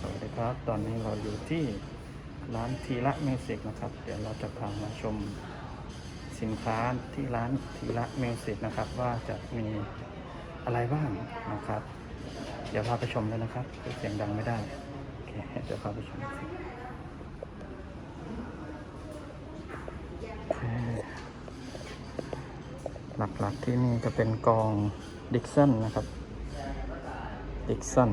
สวัสดีครับ ตอนนี้เราอยู่ที่ร้านทีละมิวสิกนะครับ เดี๋ยวเราจะพามาชมสินค้าที่ร้านทีละมิวสิกนะครับ ว่าจะมีอะไรบ้างนะครับ เดี๋ยวพาไปชมเลยนะครับเสียงดังไม่ได้โอเคเดี๋ยวพาไปชมโอเคหลักๆที่นี่จะเป็นกองดิกสันนะครับดิกสัน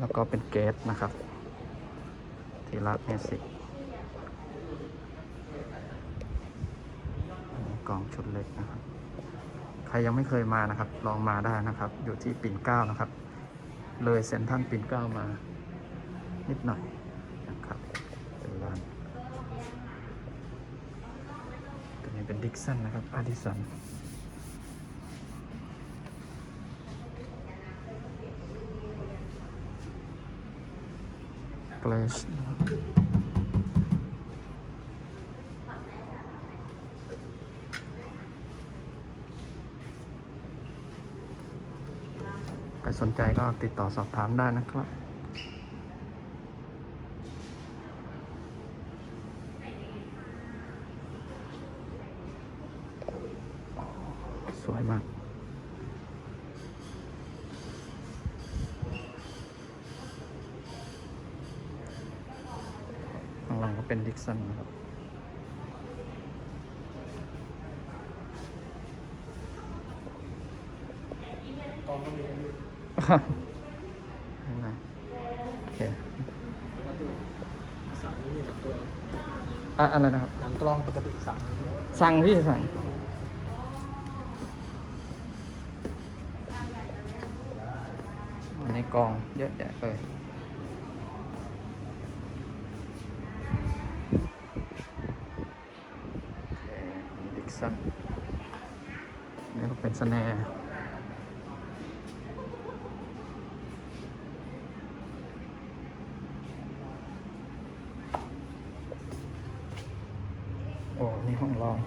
แล้วก็เป็นเกสนะครับทีละเมสิกกล่องชุดเล็กนะครับ ใครยังไม่เคยมานะครับ ลองมาได้นะครับ อยู่ที่ปิ่นเก้านะครับ เลยเซ็นทรัลปิ่นเก้ามา นิดหน่อยนะครับเป็นร้านตัวนี้เป็นดิกสันนะครับอาดิสัน เกรชใครสนใจก็ติดต่อสอบถามได้นะครับสวยมาก ข้าง หลังก็เป็นดิกสันนะครับข้างในโอเคสั่งนี่กับตัวอะอะไรนะครับหนังกล้องปกติสั่งสั่งพี่สั่งอันนี้กองเยอะแยะเลยโอเค สันนี่ก็เป็นสแนร์โอ้นี่ห้องรอง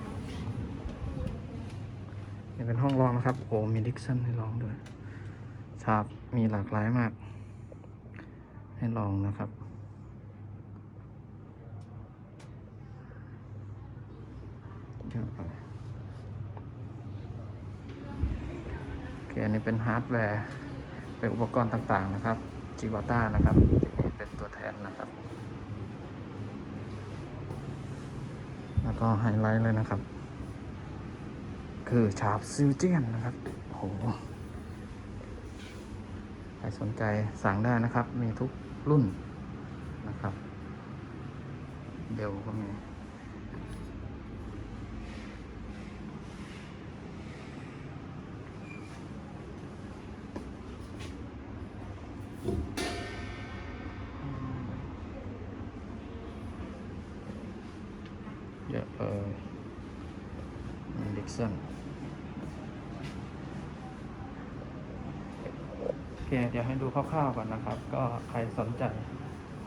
นี่เป็นห้องรองนะครับ โอ้มีดิกสันให้ลองด้วยชาบมีหลากหลายมาก ให้ลองนะครับ เยอะไปโอเคอันนี้เป็นฮาร์ดแวร์ เป็นอุปกรณ์ต่างๆนะครับจิวาต้านะครับนี่เป็นตัวแทนนะครับ แล้วก็ไฮไลท์เลยนะครับ คือชาร์ปซิลเจียนนะครับโอ้โหใครสนใจสั่งได้นะครับ มีทุกรุ่นนะครับเดลก็มี เยอะเออดิกสันโอเคเดี๋ยวให้ดูคร่าวๆก่อนนะครับ ก็ใครสนใจ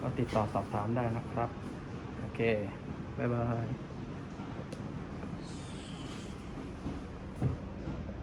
ก็ติดต่อสอบถามได้นะครับ โอเค บ๊ายบาย